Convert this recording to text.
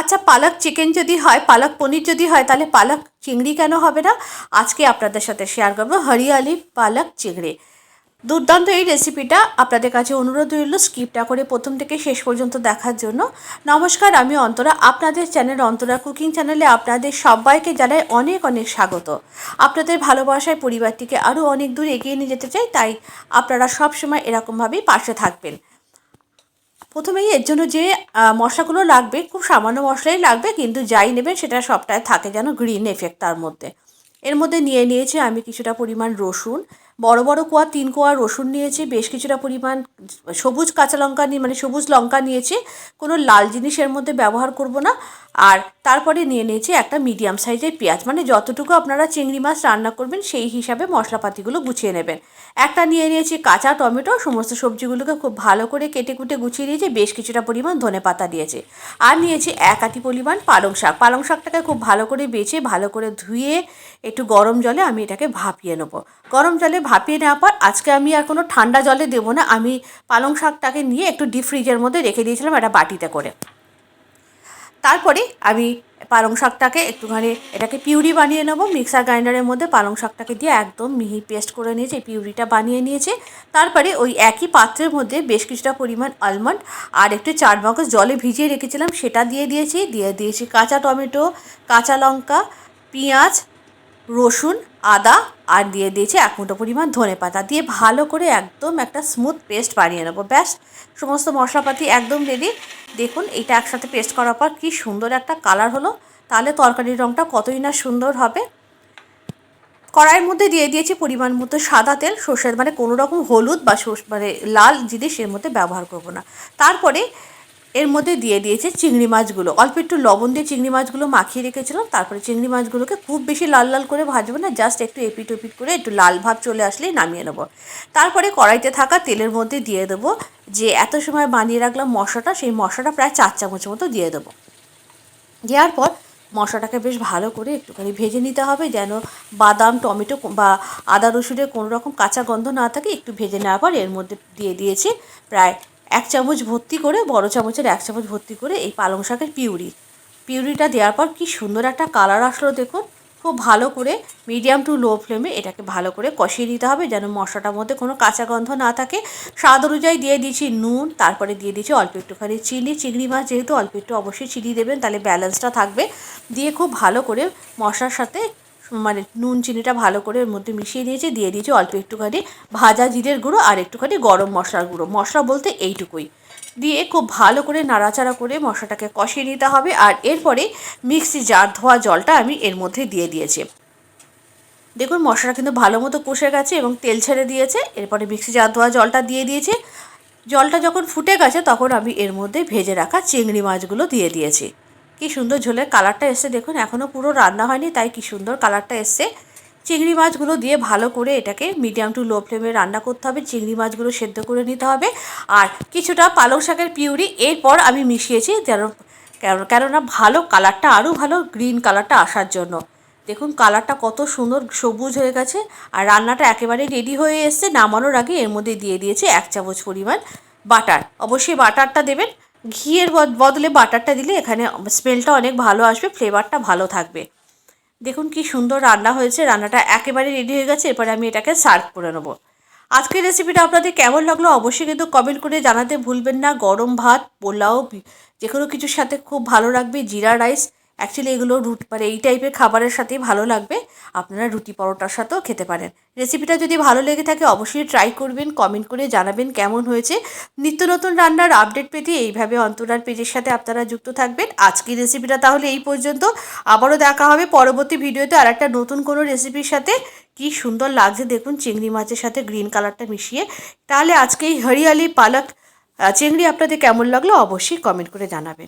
আচ্ছা পালক চিকেন যদি হয়, পালক পনির যদি হয়, তাহলে পালক চিংড়ি কেন হবে না? আজকে আপনাদের সাথে শেয়ার করব হরিয়ালি পালক চিংড়ি। দুর্দান্ত এই রেসিপিটা আপনাদের কাছে অনুরোধ রইল স্কিপটা করে প্রথম থেকে শেষ পর্যন্ত দেখার জন্য। নমস্কার, আমি অন্তরা। আপনাদের চ্যানেল অন্তরা কুকিং চ্যানেলে আপনাদের সবাইকে জানাই অনেক অনেক স্বাগত। আপনাদের ভালোবাসায় পরিবারটিকে আরও অনেক দূর এগিয়ে নিয়ে যেতে চাই, তাই আপনারা সবসময় এরকমভাবেই পাশে থাকবেন। প্রথমেই এর জন্য যে মশলাগুলো লাগবে, খুব সামান্য মশলাই লাগবে, কিন্তু যাই নেবেন সেটা সবটাই থাকে যেন গ্রিন এফেক্ট তার মধ্যে। এর মধ্যে নিয়ে নিয়েছি আমি কিছুটা পরিমাণ রসুন। বড় বড় কোয়া, তিন কোয়া রসুন নিয়েছি, বেশ কিছুটা পরিমাণ সবুজ কাঁচা লঙ্কা নিয়ে মানে সবুজ লঙ্কা নিয়েছি। কোনো লাল জিনিসের মধ্যে ব্যবহার করব না। আর তারপরে নিয়ে নিয়েছি একটা মিডিয়াম সাইজের পেঁয়াজ। মানে যতটুকু আপনারা চিংড়ি মাছ রান্না করবেন, সেই হিসাবে মশলাপাতিগুলো গুছিয়ে নেবেন। একটা নিয়ে নিয়েছি কাঁচা টমেটো, সমস্ত সবজিগুলোকে খুব ভালো করে কেটে কুটে গুছিয়ে নিয়েছি, বেশ কিছুটা পরিমাণ ধনে পাতা দিয়েছি। আর নিয়েছি এক আটি পরিমাণ পালং শাক। পালং শাকটাকে খুব ভালো করে বেছে, ভালো করে ধুয়ে একটু গরম জলে আমি এটাকে ভাপিয়ে নেব। গরম জলে ভাপিয়ে নেওয়ার পর আজকে আমি আর কোনো ঠান্ডা জলে দেবো না। আমি পালং শাকটাকে নিয়ে একটু ডিপ ফ্রিজের মধ্যে রেখে দিয়েছিলাম একটা বাটিতে করে। তারপরে আমি পালং শাকটাকে একটুখানি এটাকে পিউরি বানিয়ে নেব। মিক্সার গ্রাইন্ডারের মধ্যে পালং শাকটাকে দিয়ে একদম মিহি পেস্ট করে নিয়েছি পিউরিটা বানিয়ে নিয়েছে। তারপরে ওই একই পাত্রের মধ্যে বেশ কিছুটা পরিমাণ আলমন্ড আর একটু চার মগজ জলে ভিজিয়ে রেখেছিলাম, সেটা দিয়ে দিয়েছি। দিয়ে দিয়েছি কাঁচা টমেটো, কাঁচা লঙ্কা, পেঁয়াজ, রসুন আদা আর দিয়ে দিয়েছি এক মুঠো পরিমাণ ধনে পাতা। দিয়ে ভালো করে একদম একটা স্মুথ পেস্ট বানিয়ে নেব। ব্যাস, সমস্ত মশলাপাতি একদম রেডি দেখুন, এটা একসাথে পেস্ট করার পর কী সুন্দর একটা কালার হলো। তাহলে তরকারির রঙটা কতই না সুন্দর হবে। কড়াইয়ের মধ্যে দিয়ে দিয়েছি পরিমাণ মতো সাদা তেল, সর্ষের মানে কোনো রকম হলুদ বা মানে লাল জিনিস এর মধ্যে ব্যবহার করব না। তারপরে এর মধ্যে দিয়ে দিয়েছে চিংড়ি মাছগুলো। অল্প একটু লবণ দিয়ে চিংড়ি মাছগুলো মাখিয়ে রেখেছিলাম, তারপরে চিংড়ি মাছগুলোকে খুব বেশি লাল লাল করে ভাজবো না জাস্ট একটু এপিট ওপিট করে একটু লাল ভাব চলে আসলেই নামিয়ে নেব। তারপরে কড়াইতে থাকা তেলের মধ্যে দিয়ে দেবো যে এত সময় বানিয়ে রাখলাম মশলাটা, সেই মশলাটা প্রায় চার চামচের মতো দিয়ে দেবো। দেওয়ার পর মশলাটাকে বেশ ভালো করে একটুখানি ভেজে নিতে হবে যেন বাদাম, টমেটো বা আদা রসুনের কোনো রকম কাঁচা গন্ধ না থাকে, একটু ভেজে নেওয়ার পর এর মধ্যে দিয়ে দিয়েছি প্রায় এক চামচ ভর্তি করে, বড় চামচের এক চামচ ভর্তি করে এই পালং শাকের পিউরি। পিউরিটা দেওয়ার পর কি সুন্দর একটা কালার আসলো দেখুন। খুব ভালো করে মিডিয়াম টু লো ফ্লেমে এটাকে ভালো করে কষিয়ে নিতে হবে যেন মশলাটার মধ্যে কোনো কাঁচা গন্ধ না থাকে। স্বাদ অনুযায়ী দিয়ে দিয়েছি নুন, তারপরে দিয়ে দিয়েছি অল্প একটুখানি চিনি। চিংড়ি মাছ যেহেতু অল্প একটু অবশ্যই চিনি দেবেন, তাহলে ব্যালেন্সটা থাকবে। দিয়ে খুব ভালো করে মশলার সাথে মানে নুন চিনিটা ভালো করে এর মধ্যে মিশিয়ে দিয়েছি দিয়ে দিয়েছি অল্প একটুখানি ভাজা জিরের গুঁড়ো আর একটুখানি গরম মশলার গুঁড়ো। মশলা বলতে এইটুকুই। দিয়ে খুব ভালো করে নাড়াচাড়া করে মশলাটাকে কষিয়ে নিতে হবে আর এরপরে মিক্সি জার ধোয়া জলটা আমি এর মধ্যে দিয়ে দিয়েছি। দেখুন, মশলাটা কিন্তু ভালো মতো কষে গেছে এবং তেল ছেড়ে দিয়েছে। এরপরে মিক্সি জার ধোয়া জলটা দিয়ে দিয়েছে। জলটা যখন ফুটে গেছে, তখন আমি এর মধ্যে ভেজে রাখা চিংড়ি মাছগুলো দিয়ে দিয়েছি। কি সুন্দর ঝোলের কালারটা এসছে দেখুন এখনও পুরো রান্না হয়নি, তাই কি সুন্দর কালারটা এসছে। চিংড়ি মাছগুলো দিয়ে ভালো করে এটাকে মিডিয়াম টু লো ফ্লেমে রান্না করতে হবে, চিংড়ি মাছগুলো সেদ্ধ করে নিতে হবে। আর কিছুটা পালং শাকের পিউরি এরপর আমি মিশিয়েছি কেন- কেননা ভালো কালারটা, আরও ভালো গ্রিন কালারটা আসার জন্য। দেখুন কালারটা কত সুন্দর সবুজ হয়ে গেছে, আর রান্নাটা একেবারে রেডি হয়ে এসছে, নামানোর আগে এর মধ্যে দিয়ে দিয়েছে এক চামচ পরিমাণ বাটার। অবশ্যই বাটারটা দেবেন ঘিয়ের বদ- বদলে বাটারটা দিলে এখানে স্মেলটা অনেক ভালো আসবে ফ্লেভারটা ভালো থাকবে। দেখুন কি সুন্দর রান্না হয়েছে, রান্নাটা একেবারে রেডি হয়ে গেছে, এরপরে আমি এটাকে সার্ভ করে নেব। আজকের রেসিপিটা আপনাদের কেমন লাগল অবশ্যই কিন্তু কমেন্ট করে জানাতে ভুলবেন না। গরম ভাত, পোলাও যে কোনো কিছুর সাথে খুব ভালো লাগবে, জিরা রাইস অ্যাকচুয়ালি এগুলো রুট মানে এই টাইপের খাবারের সাথেই ভালো লাগবে। আপনারা রুটি পরোটার সাথেও খেতে পারেন। রেসিপিটা যদি ভালো লেগে থাকে, অবশ্যই ট্রাই করবেন কমেন্ট করে জানাবেন কেমন হয়েছে। নিত্য নতুন রান্নার আপডেট পেতে এইভাবে অন্তরার পেজের সাথে আপনারা যুক্ত থাকবেন। আজকের রেসিপিটা তাহলে এই পর্যন্ত। আবারও দেখা হবে পরবর্তী ভিডিওতে আর একটা নতুন কোনো রেসিপির সাথে। কি সুন্দর লাগছে দেখুন, চিংড়ি মাছের সাথে গ্রিন কালারটা মিশিয়ে। তাহলে আজকে এই হরিয়ালি পালক চিংড়ি আপনাদের কেমন লাগল অবশ্যই কমেন্ট করে জানাবেন।